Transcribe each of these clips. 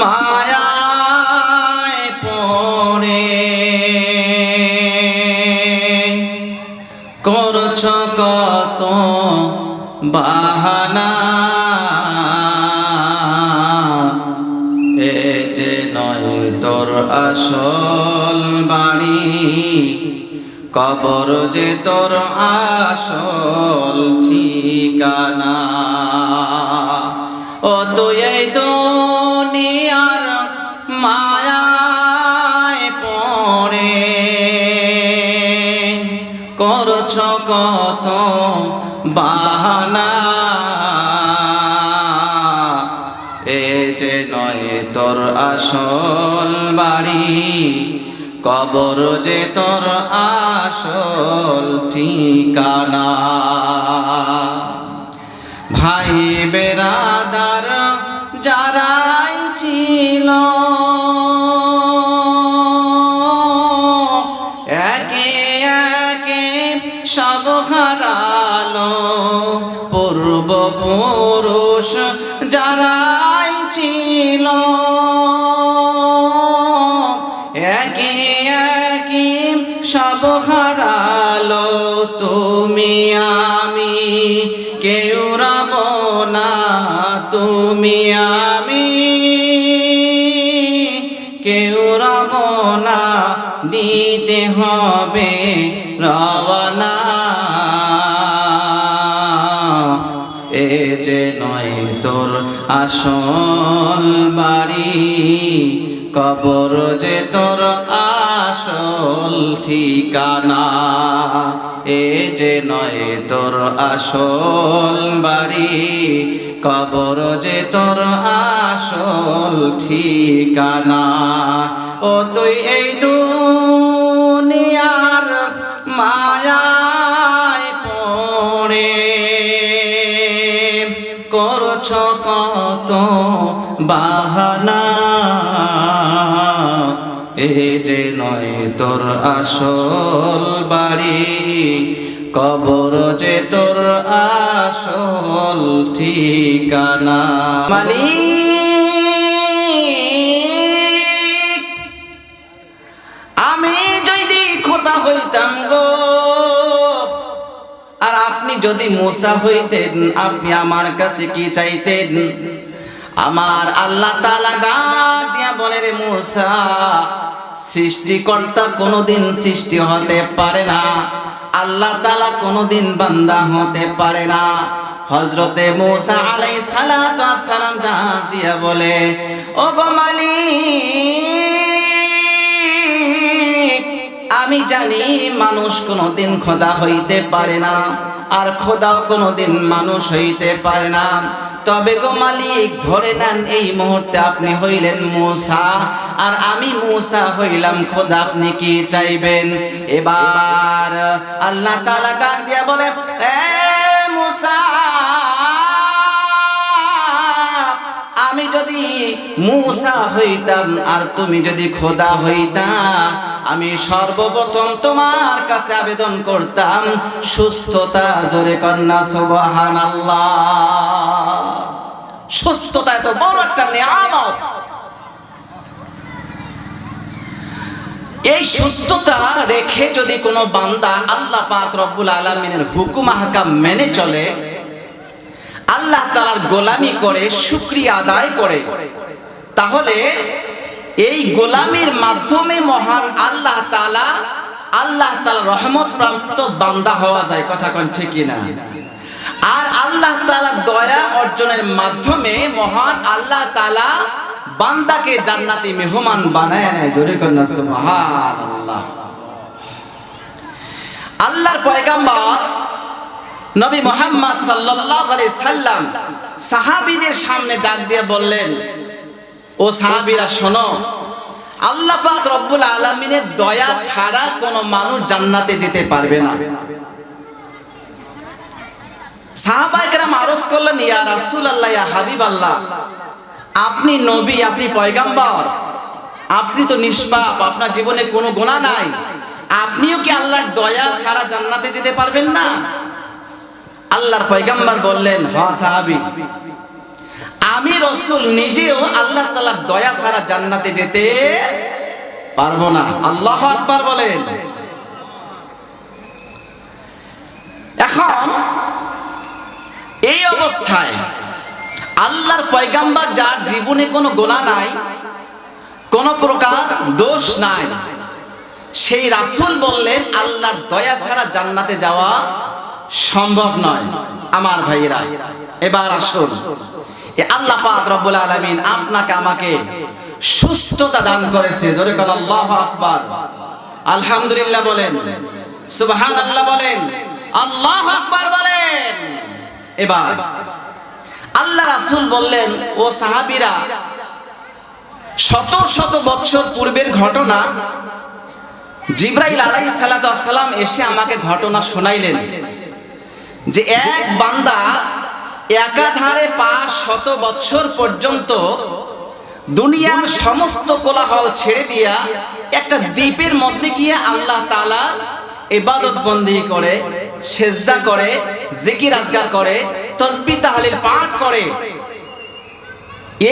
মায়ায় পড়ে। করছ কত বাহানা এ যে নয় তোর আসল কবর যে তোর আসল ঠিকানা। ও তুই এই দুনিয়ার মায়ায় পড়ে। করছ কত বাহানা। এ যে নয় তোর আসল বাড়ি, কবর যে তোর আসল ঠিকানা। ভাই বেরাদার যারাই ছিল একে একে সব হারালো পূর্ব পুরুষ কেউ রব না তুমি আমি। কেউ রব না দিতে হবে রওনা। এ যে নয় তোর আসল বাড়ি, কবর যে তোর আসল ঠিকানা। যে নয় তোর আসল বাড়ি, কবর যে তোর আসল ঠিকানা। ও তুই এই দুনিয়ার মায়ায় পড়ে, করছ কত বাহানা। এ যে নয় তোর আসল বাড়ি কবর যে তোর আসল ঠিকানা। মালিক, আমি যদি খোদা হইতাম গো, আর আপনি যদি মুসা হইতেন, আপনি আমার কাছে কি চাইতেন? আমার আল্লাহ তাআলা ডাক দিয়া বলে রে মুসা, সৃষ্টিকর্তা কোনোদিন সৃষ্টি হতে পারে না। আল্লাহ তালা কোনোদিন বান্দা হতে পারে না। হজরতে মোসা আলাই সালাত সালাম দিয়া বলে ও গো মালিক, আমি জানি মানুষ কোনোদিন খোদা হইতে পারে না, আর খোদাও কোনোদিন মানুষ হইতে পারে না। তবে গো মালিক, ধরে নেন এই মুহূর্তে আপনি হইলেন মূসা। আর আমি মূসা হইলাম, খোদা আপনি কি চাইবেন? এবার আল্লাহ তাআলা ডাক দিয়া বলে, এ মূসা, আমি যদি মূসা হইতাম আর তুমি যদি খোদা হইতা, আমি সর্বপ্রথম তোমার কাছে আবেদন করতাম, সুস্থতা জোরে কন্যা সুবহান সুস্থতা এত বড় একটা নিয়ামত। এই সুস্থতা রেখে যদি কোনো বান্দা আল্লাহ পাক রব্বুল আলমিনের হুকুম আহকাম মেনে চলে, আল্লাহ তালার গোলামি করে, শুক্রিয়া আদায় করে, তাহলে এই গোলামির মাধ্যমে মহান আল্লাহ তালা আল্লাহ তালা রহমত প্রাপ্ত বান্দা হওয়া যায়। কথা কন ঠিক কিনা? আর আল্লাহ তালা দয়া অর্জনের মাধ্যমে মহান আল্লাহ তালা বান্দাকে জান্নাতি মেহমান বানায় নেয়। জোরে কন্যা আল্লাহ আল্লাহর পয়গাম্বর নবী মোহাম্মদ সাল্লাল্লাহু আলাইহি সাল্লাম সাহাবীদের সামনে ডাক দিয়ে বললেন, ও সাহাবীরা, শোনো, আল্লাহ পাক রব্বুল আলামিনের দয়া ছাড়া কোনো মানুষ জান্নাতে যেতে পারবে না। সাহাবায়ে কেরাম আরজ করলেন, ইয়া রাসূলুল্লাহ, ইয়া হাবিবাল্লাহ, আপনি নবী, আপনি পয়গাম্বর, আপনি তো নিষ্পাপ, আপনার জীবনে কোনো গোনা নাই, আপনিও কি আল্লাহর দয়া সারা জান্নাতে যেতে পারবেন না? আল্লাহর পয়গাম্বার বললেন, হ সাহাবি, আমি রসুল নিজেও আল্লাহ তালার দয়া সারা জান্নাতে যেতে পারব না। আল্লাহ আকবার বলেন। এখন এই অবস্থায় আল্লাহর পয়গাম্বার যার জীবনে কোনো গোনা নাই, কোনো প্রকার দোষ নাই, সেই রাসূল বললেন, আল্লাহর দয়া ছাড়া জান্নাতে যাওয়া সম্ভব নয়, আমার ভাইয়েরা। এবার আসুন আল্লাহ পাক রব্বুল আলামিন আপনাকে আমাকে সুস্থতা দান করেছে। জোরে কর আল্লাহু আকবার। আলহামদুলিল্লাহ বলেন, সুবহানাল্লাহ বলেন, আল্লাহু আকবার বলেন। এবার আল্লাহ রাসূল বললেন, ও সাহাবীরা, শত শত বছর পূর্বের ঘটনা, জিব্রাইল সালাতু সালাম এসে আমাকে ঘটনা শোনাইলেন যে এক বান্দা একাধারে পাঁচ শত বৎসর পর্যন্ত দুনিয়ার সমস্ত কোলাহল ছেড়ে দিয়া একটা দ্বীপের মধ্যে গিয়ে আল্লাহ তাআলা ইবাদত বন্দি করে। সেজদা করে, জিকির আজগার করে তসবিহ তাহলিল পাঠ করে।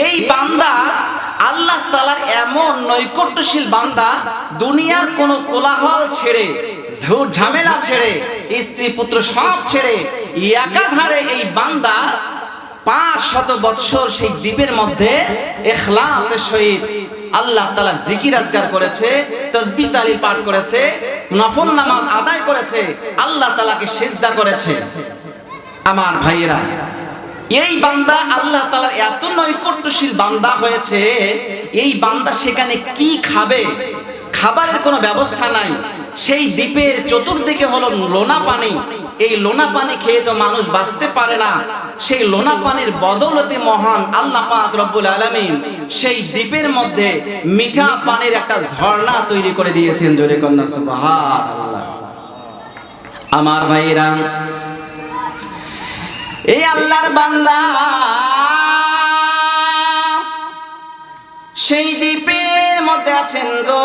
এই বান্দা আল্লাহ তালার এমন নৈকট্যশীল বান্দা, দুনিয়ার কোন কোলাহল ছেড়ে ঝামেলা ছেড়ে, স্ত্রী পুত্র সব ছেড়ে, একাধারে এই বান্দা পাঁচ শত বৎসর সেই দ্বীপের মধ্যে এখলাসের সহিত আল্লাহ তালা জিকির আজগার করেছে তসবি তালিল পাঠ করেছে, নফল নামাজ আদায় করেছে, আল্লাহ তালাকে সেজদা করেছে। আমার ভাইয়েরা, এই বান্দা আল্লাহ তালার এত নৈকট্যশীল বান্দা হয়েছে, এই বান্দা সেখানে কি খাবে? খাবারের কোনো ব্যবস্থা নাই। সেই দ্বীপের চতুর্দিকে হলো লোনা পানি। এই লোনা পানি খেয়ে তো মানুষ বাঁচতে পারে না। সেই লোনা পানির বদৌলতে মহান আল্লাহ পাক রব্বুল আলামিন সেই দ্বীপের মধ্যে মিঠা পানির একটা ঝর্ণা তৈরি করে দিয়েছেন। জোরে কন্যা, সুবহানাল্লাহ। আমার ভাইরা এই আল্লাহর বান্দা সেই দ্বীপের মধ্যে আছেন গো।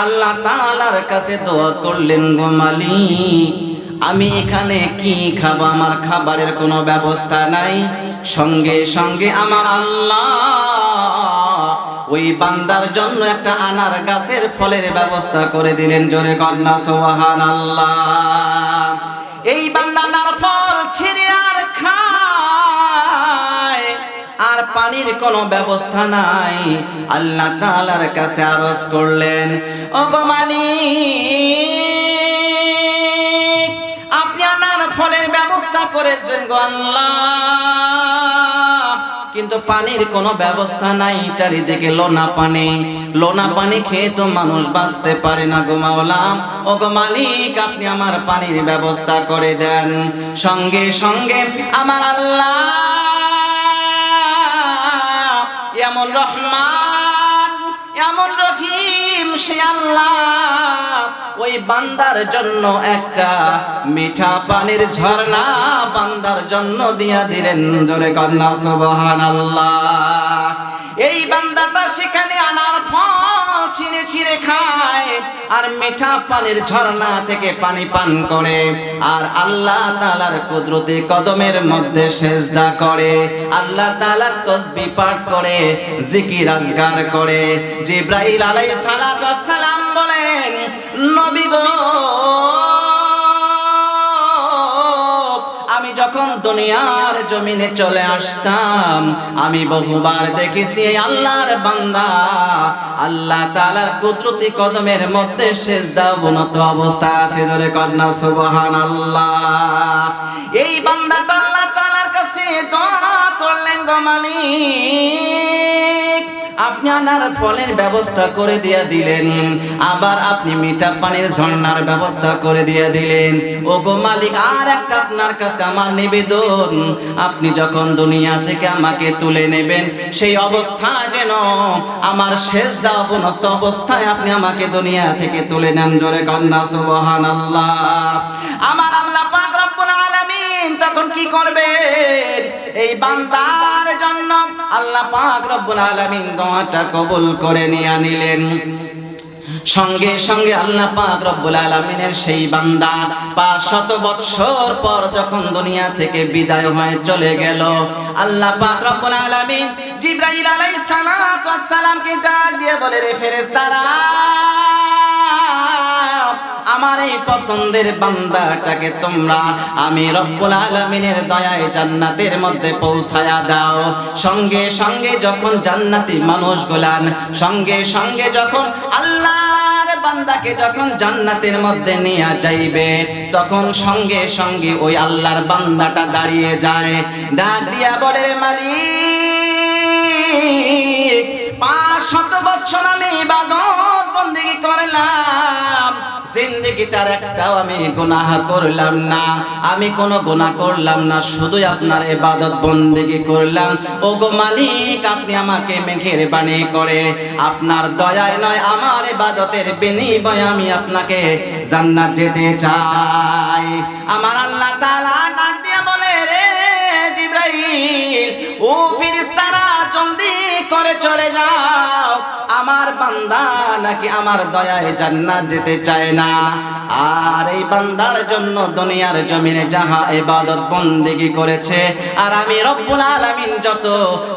আল্লাহ তাআলার কাছে দোয়া করলেন গো মালিক, আমি এখানে কি খাব? আমার খাবারের কোনো ব্যবস্থা নাই। সঙ্গে সঙ্গে আমার আল্লাহ ওই বান্দার জন্য একটা আনার গাছের ফলের ব্যবস্থা করে দিলেন। জোরে কন্যা সোহান আল্লাহ এই বান্দা নার পানির কোনো ব্যবস্থা নাই। আল্লাহ তাআলার কাছে আরজ করলেন ও গো মালিক, আপনি আনার ফলের ব্যবস্থা করেছেন গো কিন্তু পানির কোনো ব্যবস্থা নাই, চারিদিকে লোনা পানি। লোনা পানি খেয়ে তো মানুষ বাঁচতে পারে না গো মাওলা। ও গো মালিক, আপনি আমার পানির ব্যবস্থা করে দেন। সঙ্গে সঙ্গে আমার আল্লাহ এমন রহমান, এমন রহিম সে আল্লাহ। ওই বান্দার জন্য একটা মিঠা পানির ঝর্ণা বান্দার জন্য দিয়া দিলেন। জোরে কন্যা সুবহান এই বান্দাটা সেখানে আনার ফল ছিঁড়ে ছিঁড়ে খায় আর মিঠা পানির ঝর্ণা থেকে পানি পান করে আর আল্লাহ তালার কুদরতি কদমের মধ্যে সেজদা করে। আল্লাহ তালার তসবি পাঠ করে, জিকির আজগার করে। জিব্রাইল আলাই সালাম বলেন, নবী গো যখন দুনিয়ার জমিনে চলে আসতাম, আমি বহুবার দেখেছি আল্লাহর বান্দা। আল্লাহ তালার কুদরতি কদমের মধ্যে সেজদা দাবনত অবস্থা আছে, জোরে কন্যা সুবহানাল্লাহ। এই বান্দাটা আল্লাহ তালার কাছে দোয়া করলেন গমালি আপনি আনার ফলের ব্যবস্থা করে দিয়া দিলেন, আবার আপনি মিঠা পানির ঝর্ণার ব্যবস্থা করে দিয়া দিলেন। ও গো মালিক, আর একটা আপনার কাছে আমার নিবেদন, আপনি যখন দুনিয়া থেকে আমাকে তুলে নেবেন, সেই অবস্থা যেন আমার শেষ দা অবনস্ত অবস্থায় আপনি আমাকে দুনিয়া থেকে তুলে নেন, জোরে কন্যা সুবহান আল্লাহ আমার আল্লাহ পাক রব্বুল আলামিন তখন কি করবেন? এই বান্দার জন্য আল্লাহ পাক রব্বুল আলামিন দোয়াটা কবুল করে নিয়ে নিলেন। সঙ্গে সঙ্গে আল্লাহ পাক রব্বুল আলামিনের সেই বান্দা পাঁচ শত বৎসর পর যখন দুনিয়া থেকে বিদায় হয়ে চলে গেল, আল্লাহ পাক রব্বুল আলামিন জিব্রাইল আলাইহিস সালাতু ওয়াস সালামকে ডাক দিয়ে বলে, রে ফেরেশতারা আমার এই পছন্দের বান্দাটাকে তোমরা আমি রব্বুল আলামিনের দয়ায় জান্নাতের মধ্যে পৌঁছায়া দাও। সঙ্গে সঙ্গে যখন জান্নাতি মানুষ গোলান সঙ্গে সঙ্গে যখন আল্লাহর বান্দাকে যখন জান্নাতের মধ্যে নিয়ে যাইবে, তখন সঙ্গে সঙ্গে ওই আল্লাহর বান্দাটা দাঁড়িয়ে যায়। ডাক দিয়া বলে মালিক, পাঁচ শত বছর আমি ইবাদত বন্দেগী করলাম। জিন্দগি একটাও আমি গুনাহ করলাম না। আমি কোনো গুনাহ করলাম না, শুধুই আপনার ইবাদত বন্দেগী করলাম। ও গো মালিক, আপনি আমাকে মেঘের বাণী করে। আপনার দয়ায় নয়, আমার ইবাদতের বিনিময়ে আমি আপনাকে জান্নাত যেতে চাই। আমার আল্লাহ তাআলা ডাক দিয়ে বলে, রে জিব্রাইল, ও ফিরিস্তারা জলদি করে চলে যাও। আমার বান্দা নাকি আমার দয়ায় জান্নাত যেতে চায় না। আর এই বান্দার জন্য দুনিয়ার জমিনে যাহা ইবাদত বন্দেগী করেছে, আর আমি রব্বুল আলামিন যত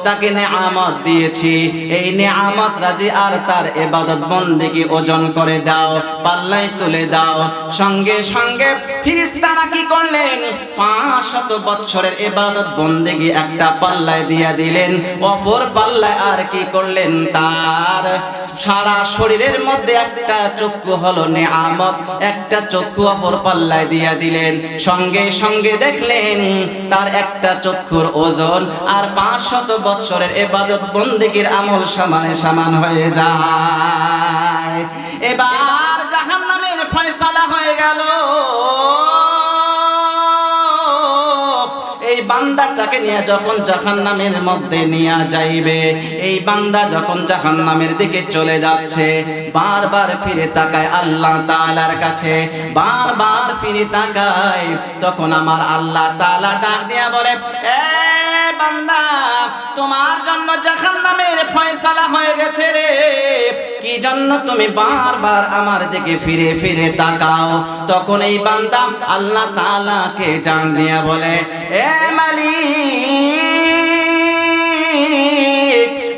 তাকে নেয়ামত দিয়েছি, এই নেয়ামত রাজি আর তার ইবাদত বন্দেগী ওজন করে দাও, পাল্লায় তুলে দাও। সঙ্গে সঙ্গে ফিরিস্তারা কি করলেন? পাঁচ শত বছরের ইবাদত বন্দেগী একটা পাল্লায় দিয়া দিলেন। অপর পাল্লায় আর কি করলেন তার? সারা শরীরের মধ্যে একটা চক্ষু হলো নেয়ামত, একটা চক্ষু অপর পাল্লায় দিয়া দিলেন। সঙ্গে সঙ্গে দেখলেন তার একটা চক্ষুর ওজন আর পাঁচ শত বছরের এবাদত বন্দিগির আমল সমানে সমান হয়ে যায়। এবার জাহান্নামের ফয়সালা হয়ে গেল। বান্দাটাকে নিয়ে যখন জাহান নামের মধ্যে নিয়ে যাইবে, এই বান্দা যখন জাহান নামের দিকে চলে যাচ্ছে, বারবার ফিরে তাকায় আল্লাহ তালার কাছে, বারবার ফিরে তাকায়, তখন আমার আল্লাহ তালা ডাক দিয়া বলে, এ বান্দা, তোমার জন্য জাহান্নামের ফয়সালা হয়ে গেছে রে। কি জন্য তুমি বারবার আমার দিকে ফিরে ফিরে তাকাও? তখন এই বান্দা আল্লাহ তাআলাকে ডাক দিয়া বলে, এ মালিক,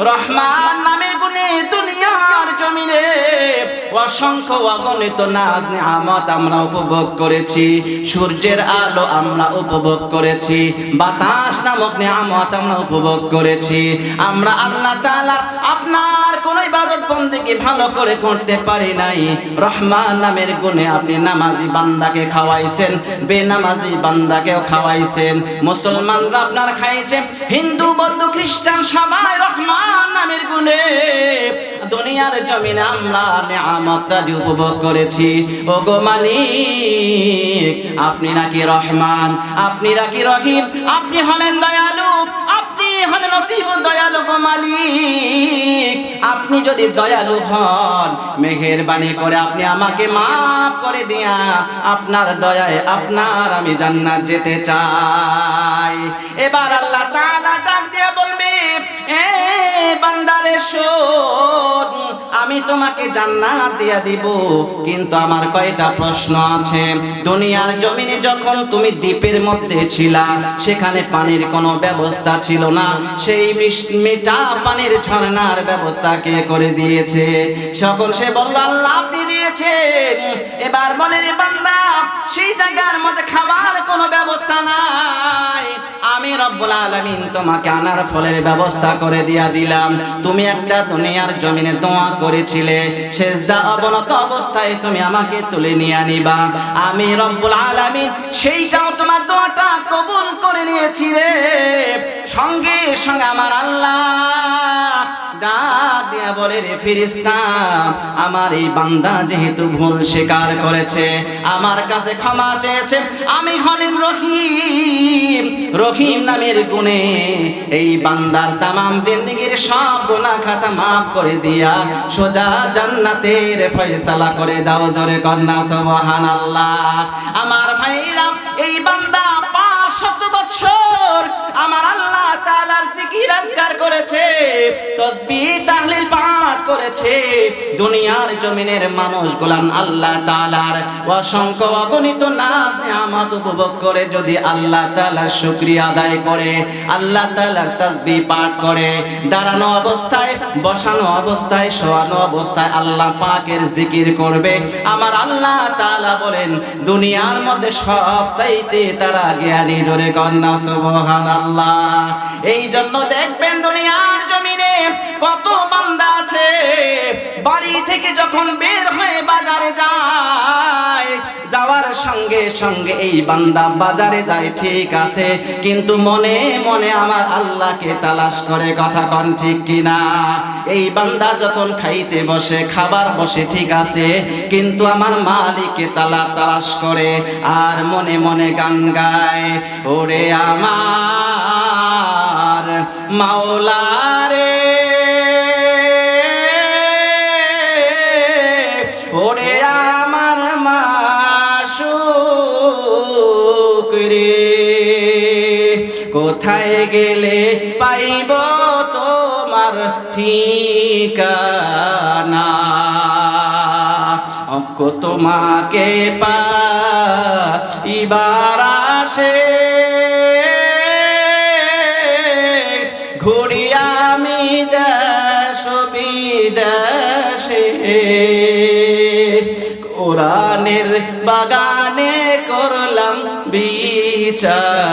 রহমান নামের গুণে দুনিয়ার জমিনে অসংখ্য অগণিত নাজ নিয়ামত আমরা উপভোগ করেছি। সূর্যের আলো আমরা উপভোগ করেছি। বাতাস নামক নিয়ামত আমরা উপভোগ করেছি। আমরা আল্লাহ তাআলা আপনার কোন ইবাদত বন্দেকে ভালো করে করতে পারি নাই। রহমান নামের গুণে আপনি নামাজি বান্দাকে খাওয়াইছেন, বেনামাজি বান্দাকেও খাওয়াইছেন। মুসলমানরা আপনার খাইছে, হিন্দু, বৌদ্ধ, খ্রিস্টান, সবাই রহমান নামের গুণে। দুনিয়ার জমিনে আমরা নিয়ামতটা যে উপভোগ করেছি। ও গো মালিক, আপনি নাকি রহমান? আপনি নাকি রহিম? আপনি হলেন দয়ালু, আপনি হলেন অতীব দয়ালু গো মালিক। আপনি যদি দয়ালু হন মেঘের বাণী করে আপনি আমাকে মাফ করে দিয়া আপনার দয়ায় আপনার আমি জান্নাত যেতে চাই। এবার আল্লাহ তাআলা ডাক দিয়ে বলবে, এ বান্দারে শোন, আমি তোমাকে জান্নাত দিয়া দিব। কিন্তু আমার কয়টা প্রশ্ন আছে। দুনিয়ার জমিনে যখন তুমি দ্বীপের মধ্যে ছিলা, সেখানে পানির কোনো ব্যবস্থা ছিল না। সেই মিঠা পানির ঝর্ণার ব্যবস্থা কে করে দিয়েছে? সকল সে বলল, আল্লাহ আপনি দিয়েছেন। এবার বলে, রে বান্দা সেই জায়গার মধ্যে খাবার কোনো ব্যবস্থা নাই। আমি রব্বুল আলামিন তোমাকে আনার ফলের ব্যবস্থা করে দিয়া দিলাম। তুমি একটা দুনিয়ার জমিনে দোয়া করেছিলে, সেজদা অবনত অবস্থায় তুমি আমাকে তুলে নিয়ে আনিবা। আমি রব্বুল আলামিন সেইটাও তোমার দোয়াটা কবুল করে নিয়েছি রে। সঙ্গে সঙ্গে আমার আল্লাহ আমার এই বান্দা যেহেতু ভুল স্বীকার করেছে, আমার কাছে ক্ষমা চেয়েছে, আমি হলেন রহিম। রহিম নামের গুণে এই বান্দার তামাম জিন্দগির সব গুনাহ খাতা মাফ করে দিয়া সোজা জান্নাতের ফয়সালা করে দাও জোরে কন্যা, সুবহানাল্লাহ। আমার ভাইরা, এই বান্দা পাঁচ শত বছর আমার আল্লাহ তাআলার জিকির আজকার করেছে তসবিহ তাহলিল পাঠ করেছে। দুনিয়ার জমিনের মানুষ গোলাম আল্লাহ তালার অসংখ্য অগণিত নাচ, নিয়ামত উপভোগ করে যদি আল্লাহ তালার শুক্রিয়া আদায় করে, আল্লাহ তালার তাসবি পাঠ করে। দাঁড়ানো অবস্থায়, বসানো অবস্থায়, শোয়ানো অবস্থায় আল্লাহ পাকের জিকির করবে। আমার আল্লাহ তাআলা বলেন, দুনিয়ার মধ্যে সব চাইতে তারা জ্ঞানী জোরে কন্যা সুবহানাল্লাহ। এই জন্য দেখবেন দুনিয়ার জমিনে কত বান্দা আছে। বাড়ি থেকে যখন বের হয়ে বাজারে যায়, যাওয়ার সঙ্গে সঙ্গে এই বান্দা বাজারে যায়, ঠিক আছে। কিন্তু মনে মনে আমার আল্লাহকে তালাশ করে কথা কন ঠিক কিনা? এই বান্দা যখন খাইতে বসে, খাবার বসে, ঠিক আছে। কিন্তু আমার মালিককে তালা তালাশ করে আর মনে মনে গান গায়, ওরে আমার মাওলারে ওরে আমার মাসুক রে কোথায় গেলে পাইব তোমার ঠিকানা? অঙ্ক তোমাকে পাইবার আসে। চাই